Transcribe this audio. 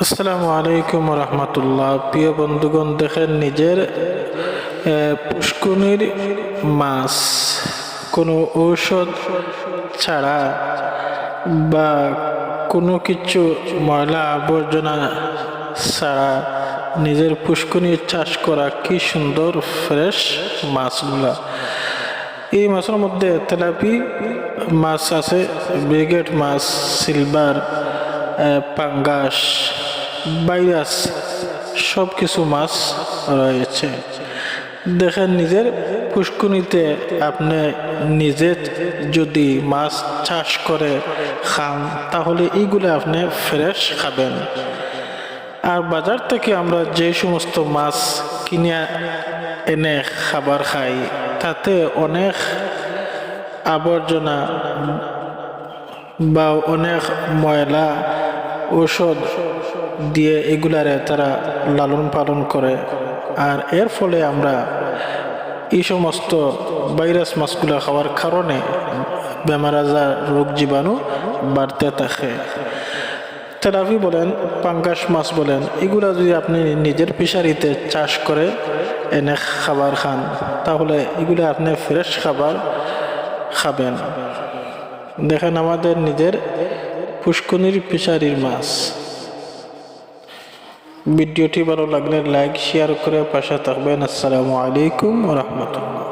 আসসালামু আলাইকুম রহমতুল্লাহ। প্রিয় বন্ধুগণ, দেখেন নিজের পুষ্কুনির মাছ, কোনো ঔষধ ছাড়া বা কোনো কিছু ময়লা আবর্জনা ছাড়া নিজের পুষ্কুনির চাষ করা কি সুন্দর, ফ্রেশ মাছগুলা। এই মাছের মধ্যে তেলাপি মাছ আছে, ব্রিগেড মাছ, সিলভার পাঙ্গাস ভাইরাস সব কিছু মাছ রয়েছে। দেখেন নিজের পুষ্কুনিতে আপনি নিজে যদি মাছ চাষ করে খান, তাহলে এইগুলো আপনি ফ্রেশ খাবেন। আর বাজার থেকে আমরা যে সমস্ত মাছ কিনে এনে খাবার খাই, তাতে অনেক আবর্জনা বা অনেক ময়লা ঔষধ দিয়ে এগুলারে তারা লালন পালন করে। আর এর ফলে আমরা এই সমস্ত ভাইরাস মাছগুলো খাওয়ার কারণে বেমার আজার, রোগ জীবাণু বাড়তে থাকে। তেলাপি বলেন, পাঙ্গাস মাছ বলেন, এগুলা যদি আপনি নিজের ফিশারিতে চাষ করে এনে খাবার খান, তাহলে এগুলো আপনি ফ্রেশ খাবার খাবেন। দেখেন আমাদের নিজের পুষ্কনির ফিশারির মাছ। ভিডিওটি ভালো লাগলে লাইক শেয়ার করে পাশে থাকবেন। আসসালামু আলাইকুম রহমতুল্লাহ।